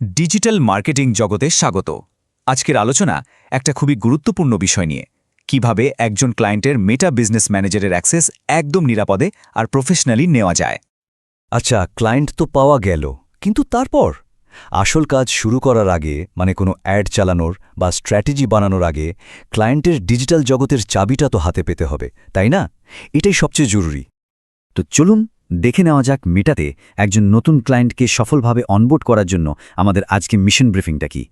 Digital marketing জগতে স্বাগত। আজকের আলোচনা একটা খুবই গুরুত্বপূর্ণ বিষয় নিয়ে। কীভাবে একজন ক্লায়েন্টের মেটা বিজনেস ম্যানেজারের অ্যাক্সেস একদম নিরাপদে আর প্রফেশনালি নেওয়া যায়। আচ্ছা ক্লায়েন্ট তো পাওয়া গেল কিন্তু তারপর? আসল কাজ শুরু করার আগে মানে কোনো অ্যাড চালানোর বা স্ট্র্যাটেজি বানানোর আগে ক্লায়েন্টের ডিজিটাল জগতের চাবিটা তো হাতে পেতে হবে তাই না? এটাই সবচেয়ে জরুরি। তো চলুন দেখে নেওয়া যাক মেটাতে একজন নতুন ক্লায়েন্টকে সফলভাবে অনবোর্ড করার জন্য আমাদের আজকে মিশন ব্রিফিংটা কি?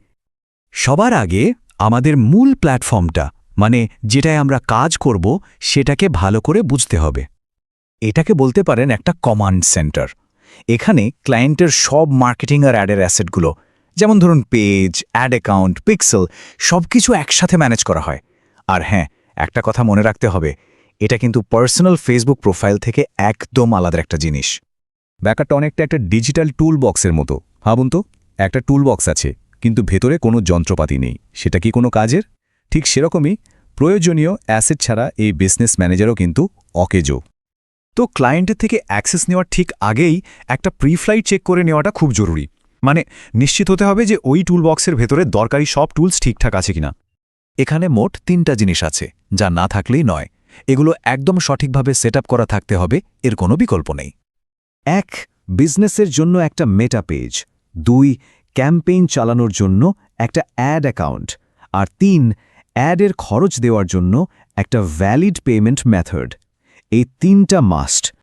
সবার আগে আমাদের মূল প্ল্যাটফর্মটা মানে যেটায় আমরা কাজ করব, সেটাকে ভালো করে বুঝতে হবে। এটাকে বলতে পারেন একটা কমান্ড সেন্টার। এখানে ক্লায়েন্টের সব মার্কেটিং আর অ্যাডের অ্যাসেটগুলো, যেমন ধরুন পেজ, অ্যাড অ্যাকাউন্ট, পিক্সেল সব কিছু একসাথে ম্যানেজ করা হয়। আর হ্যাঁ একটা কথা মনে রাখতে হবে এটা কিন্তু পার্সোনাল ফেসবুক প্রোফাইল থেকে একদম আলাদা একটা জিনিস। ব্যাপারটা অনেকটা একটা ডিজিটাল টুল বক্সের মতো। ভাবুন তো একটা টুল বক্স আছে, কিন্তু ভেতরে কোনো যন্ত্রপাতি নেই। সেটা কি কোনো কাজের? ঠিক সেরকমই প্রয়োজনীয় অ্যাসেট ছাড়া এই বিজনেস ম্যানেজারও কিন্তু অকেজো। তো ক্লায়েন্টের থেকে অ্যাক্সেস নেওয়ার ঠিক আগেই একটা প্রিফ্লাইট চেক করে নেওয়াটা খুব জরুরি। মানে নিশ্চিত হতে হবে যে ওই টুল বক্সের ভেতরে দরকারি সব টুলস ঠিকঠাক আছে কিনা। এখানে মোট তিনটা জিনিস আছে, যা না থাকলেই নয়। এগুলো একদম সঠিকভাবে সেট করা থাকতে হবে, এর কোনো বিকল্প নেই। এক, বিজনেসের জন্য একটা মেটা পেজ। দুই, ক্যাম্পেইন চালানোর জন্য একটা অ্যাড অ্যাকাউন্ট। আর তিন, অ্যাডের খরচ দেওয়ার জন্য একটা ভ্যালিড পেমেন্ট মেথড। এই তিনটা মাস্ট।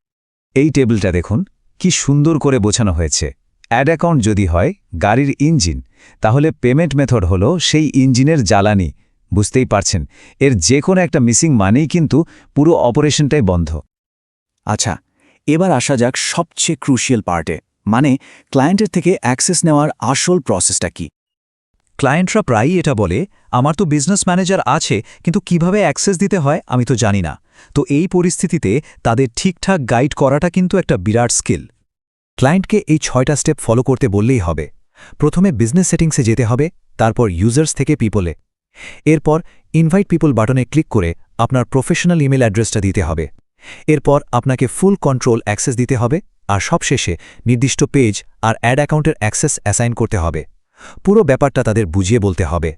এই টেবিলটা দেখুন, কি সুন্দর করে বোঝানো হয়েছে। অ্যাড অ্যাকাউন্ট যদি হয় গাড়ির ইঞ্জিন, তাহলে পেমেন্ট মেথড হলো সেই ইঞ্জিনের জ্বালানি বুঝতেই পারছেন, এর যে কোনো একটা মিসিং মানেই কিন্তু পুরো অপারেশনটাই বন্ধ। আচ্ছা এবার আসা যাক সবচেয়ে ক্রুশিয়াল পার্টে মানে ক্লায়েন্টের থেকে অ্যাক্সেস নেওয়ার আসল প্রসেসটা কি? ক্লায়েন্টরা প্রায়ই এটা বলে, আমার তো বিজনেস ম্যানেজার আছে, কিন্তু কীভাবে অ্যাক্সেস দিতে হয় আমি তো জানি না। তো এই পরিস্থিতিতে তাদের ঠিকঠাক গাইড করাটা কিন্তু একটা বিরাট স্কিল। ক্লায়েন্টকে এই ছয়টা স্টেপ ফলো করতে বললেই হবে। প্রথমে বিজনেস সেটিংসে যেতে হবে, তারপর ইউজার্স থেকে পিপলে। এরপর ইনভাইট পিপল বাটনে ক্লিক করে আপনার প্রফেশনাল ইমেল অ্যাড্রেসটা দিতে হবে। এরপর আপনাকে ফুল কন্ট্রোল অ্যাক্সেস দিতে হবে আর সবশেষে নির্দিষ্ট পেজ আর অ্যাড অ্যাকাউন্টের অ্যাক্সেস অ্যাসাইন করতে হবে। পুরো ব্যাপারটা তাদের বুঝিয়ে বলতে হবে।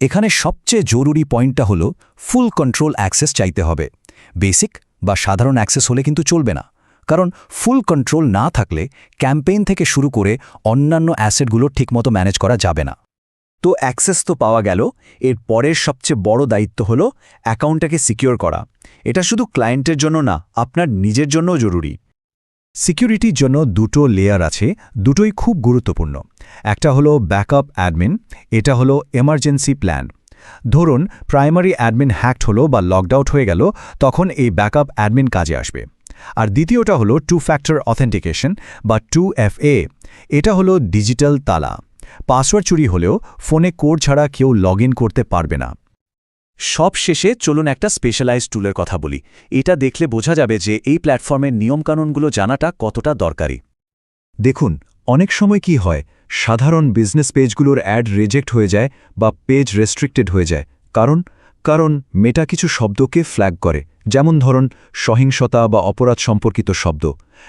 এখানে সবচেয়ে জরুরি পয়েন্টটা হল ফুল কন্ট্রোল অ্যাক্সেস চাইতে হবে। বেসিক বা সাধারণ অ্যাক্সেস হলে কিন্তু চলবে না। কারণ ফুল কন্ট্রোল না থাকলে ক্যাম্পেইন থেকে শুরু করে অন্যান্য অ্যাসেটগুলো ঠিকমতো ম্যানেজ করা যাবে না। তো অ্যাক্সেস তো পাওয়া গেল। এর পরের সবচেয়ে বড় দায়িত্ব হল অ্যাকাউন্টটাকে সিকিওর করা। এটা শুধু ক্লায়েন্টের জন্য না, আপনার নিজের জন্যও জরুরি। সিকিউরিটির জন্য দুটো লেয়ার আছে, দুটোই খুব গুরুত্বপূর্ণ। একটা হলো ব্যাকআপ অ্যাডমিন, এটা হলো এমার্জেন্সি প্ল্যান। ধরুন, প্রাইমারি অ্যাডমিন হ্যাকড হলো বা লকডাউট হয়ে গেল, তখন এই ব্যাকআপ অ্যাডমিন কাজে আসবে। আর দ্বিতীয়টা হলো টু ফ্যাক্টর অথেন্টিকেশন বা টু এফএ এটা হলো ডিজিটাল তালা। পাসওয়ার্ড চুরি হলেও ফোনে কোড ছাড়া কেউ লগ করতে পারবে না। সব শেষে চলুন একটা স্পেশালাইজ টুলের কথা বলি। এটা দেখলে বোঝা যাবে যে এই প্ল্যাটফর্মের নিয়মকানুনগুলো জানাটা কতটা দরকারি। দেখুন, অনেক সময় কি হয়, সাধারণ বিজনেস পেজগুলোর অ্যাড রিজেক্ট হয়ে যায় বা পেজ রেস্ট্রিক্টেড হয়ে যায়। কারণ কারণ মেটা কিছু শব্দকে ফ্ল্যাগ করে। যেমন ধরুন, সহিংসতা বা অপরাধ সম্পর্কিত শব্দ।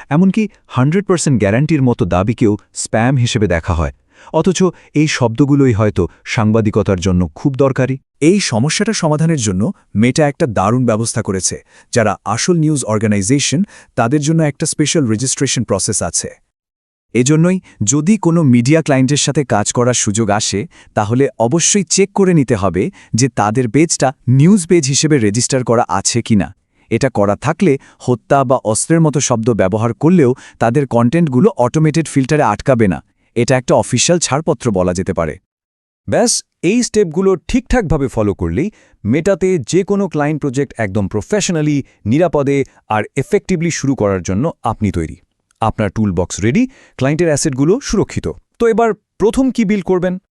এমনকি হান্ড্রেড পার্সেন্ট গ্যারান্টির মতো দাবিকেও স্প্যাম হিসেবে দেখা হয়। অথচ এই শব্দগুলোই হয়তো সাংবাদিকতার জন্য খুব দরকারি। এই সমস্যাটা সমাধানের জন্য মেটা একটা দারুণ ব্যবস্থা করেছে, যারা আসল নিউজ অর্গানাইজেশন, তাদের জন্য একটা স্পেশাল রেজিস্ট্রেশন প্রসেস আছে। এজন্যই যদি কোনো মিডিয়া ক্লায়েন্টের সাথে কাজ করার সুযোগ আসে, তাহলে অবশ্যই চেক করে নিতে হবে যে তাদের পেজটা নিউজ পেজ হিসেবে রেজিস্টার করা আছে কিনা। এটা করা থাকলে হত্যা বা অস্ত্রের মতো শব্দ ব্যবহার করলেও তাদের কন্টেন্টগুলো অটোমেটেড ফিল্টারে আটকাবে না। এটা একটা অফিসিয়াল ছাড়পত্র বলা যেতে পারে। ব্যাস, এই স্টেপগুলো ঠিকঠাকভাবে ফলো করলেই মেটাতে যে কোনো ক্লায়েন্ট প্রজেক্ট একদম প্রফেশনালি নিরাপদে আর এফেক্টিভলি শুরু করার জন্য আপনি তৈরি। আপনার টুল বক্স রেডি ক্লায়েন্টের অ্যাসেটগুলো সুরক্ষিত। তো এবার প্রথম কি বিল করবেন?